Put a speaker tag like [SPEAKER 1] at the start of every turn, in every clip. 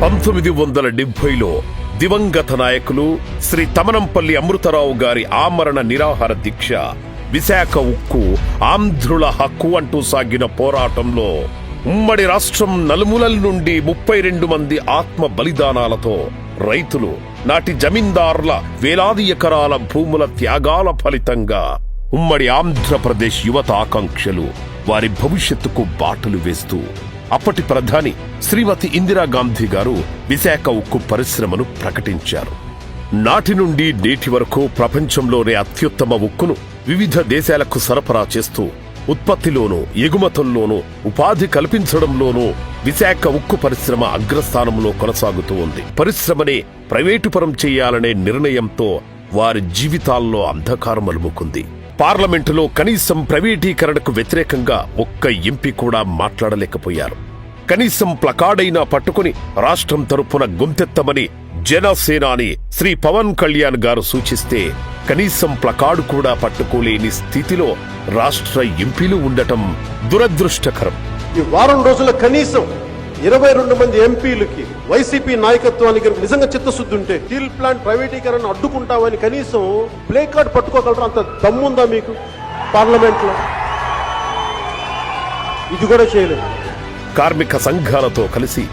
[SPEAKER 1] పంతొమ్మిది వందల డెబ్బైలో దివంగత నాయకులు శ్రీ తమనంపల్లి అమృతరావు గారి ఆమరణ నిరాహార దీక్ష విశాఖ ఉక్కు ఆంధ్రుల హక్కు అంటూ సాగిన పోరాటంలో ఉమ్మడి రాష్ట్రం నలుమూలల నుండి ముప్పై రెండు మంది ఆత్మ బలిదానాలతో రైతులు నాటి జమీందారుల వేలాది ఎకరాల భూముల త్యాగాల ఫలితంగా ఉమ్మడి ఆంధ్రప్రదేశ్ యువత ఆకాంక్షలు వారి భవిష్యత్తుకు బాటలు వేస్తూ అప్పటి ప్రధాని శ్రీమతి ఇందిరాగాంధీ గారు విశాఖ ఉక్కు పరిశ్రమను ప్రకటించారు. నాటి నుండి నేటి వరకు ప్రపంచంలోనే అత్యుత్తమ ఉక్కును వివిధ దేశాలకు సరఫరా చేస్తూ ఉత్పత్తిలోనూ ఎగుమతుల్లోనూ ఉపాధి కల్పించడంలోనూ విశాఖ ఉక్కు పరిశ్రమ అగ్రస్థానంలో కొనసాగుతూ ఉంది. పరిశ్రమనే ప్రైవేటుపరం చేయాలనే నిర్ణయంతో వారి జీవితాల్లో అంధకారం అలుముకుంది. పార్లమెంటులో కనీసం ప్రైవేటీకరణకు వ్యతిరేకంగా ఒక్క ఎంపీ కూడా మాట్లాడలేకపోయారు. కనీసం ప్లకార్డైనా పట్టుకుని రాష్ట్రం తరపున గొంతెత్తమని జనసేనాని శ్రీ పవన్ కళ్యాణ్ గారు సూచిస్తే కనీసం ప్లకార్డు కూడా పట్టుకోలేని స్థితిలో రాష్ట్ర ఎంపీలు ఉండటం దురదృష్టకరం.
[SPEAKER 2] ఈ వారం రోజుల కనీసం ఇరవై రెండు మంది ఎంపీలకి వైసీపీ నాయకత్వానికి నిజంగా చిత్తశుద్ధి ఉంటే స్టీల్ ప్లాంట్ ప్రైవేటీకరణ అడ్డుకుంటామని కనీసం ప్లే కార్డ్ పట్టుకోగలరు? అంత దమ్ముందా మీకు పార్లమెంట్లో ఇది కూడా చేయలేదు.
[SPEAKER 1] కార్మిక సంఘాలతో కలిసి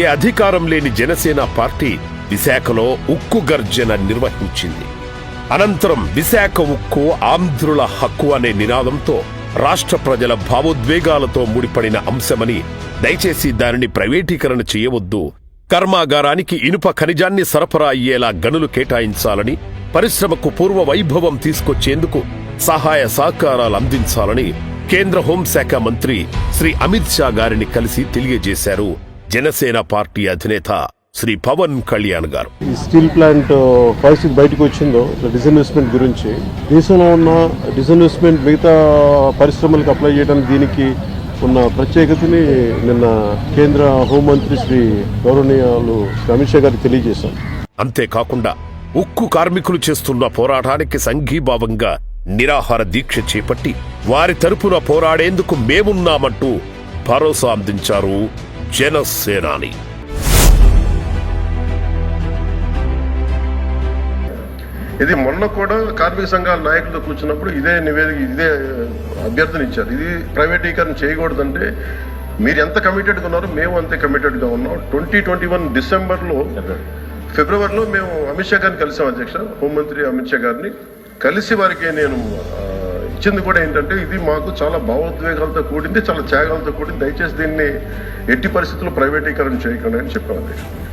[SPEAKER 1] ఏ అధికారం లేని జనసేన పార్టీ విశాఖలో ఉక్కు గర్జన నిర్వహించింది. అనంతరం విశాఖ ఉక్కు ఆంధ్రుల హక్కు అనే నినాదంతో రాష్ట్ర ప్రజల భావోద్వేగాలతో ముడిపడిన అంశమని దయచేసి దానిని ప్రైవేటీకరణ చేయవద్దు. కర్మాగారానికి ఇనుప ఖనిజాన్ని సరఫరా అయ్యేలా గనులు కేటాయించాలని పరిశ్రమకు పూర్వ వైభవం తీసుకొచ్చేందుకు సహాయ సహకారాలు అందించాలని కేంద్ర హోంశాఖ మంత్రి శ్రీ అమిత్ షా గారిని కలిసి తెలియజేశారు. జనసేన పార్టీ అధినేత శ్రీ పవన్ కళ్యాణ్ గారు.
[SPEAKER 2] ఈ స్టీల్ ప్లాంట్ పరిస్థితి బయటకు వచ్చిందో డిస్ఇన్వెస్ట్మెంట్ గురించి దేశంలో ఉన్న డిస్ఇన్వెస్ట్మెంట్ మిగతా పరిశ్రమలకు అప్లై చేయడానికి దీనికి ఉన్న ప్రత్యేకతని నిన్న కేంద్ర హోంమంత్రి శ్రీ గౌరవనీయాలు అమిత్ షా గారికి తెలియజేశారు.
[SPEAKER 1] అంతేకాకుండా ఉక్కు కార్మికులు చేస్తున్న పోరాటానికి సంఘీభావంగా నిరాహార దీక్ష చేపట్టి వారి తరపున పోరాడేందుకు మేమున్నామంటూ భరోసా అందించారు జనసేనాని.
[SPEAKER 3] ఇది మొన్న కూడా కార్మిక సంఘాల నాయకులతో కూర్చున్నప్పుడు ఇదే నివేదిక ఇదే అభ్యర్థన ఇచ్చారు. ఇది ప్రైవేటీకరణ చేయకూడదంటే మీరు ఎంత కమిటెడ్గా ఉన్నారో మేము అంతే కమిటెడ్గా ఉన్నాం. ట్వంటీ ట్వంటీ వన్ డిసెంబర్లో ఫిబ్రవరిలో మేము అమిత్ షా గారిని కలిసాం అధ్యక్ష. హోంమంత్రి అమిత్ షా గారిని. కలిసి వారికి నేను ఇచ్చింది కూడా ఏంటంటే ఇది మాకు చాలా భావోద్వేగాలతో కూడింది చాలా త్యాగాలతో కూడింది. దయచేసి దీన్ని ఎట్టి పరిస్థితుల్లో ప్రైవేటీకరణ చేయకండి అని చెప్పాం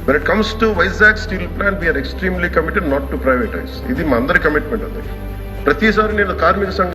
[SPEAKER 3] when it comes to Vizag steel plant we are extremely committed not to privatise ఇది మా అందరి కమిట్మెంట్ అది ప్రతిసారి నేను కార్మిక సంఘం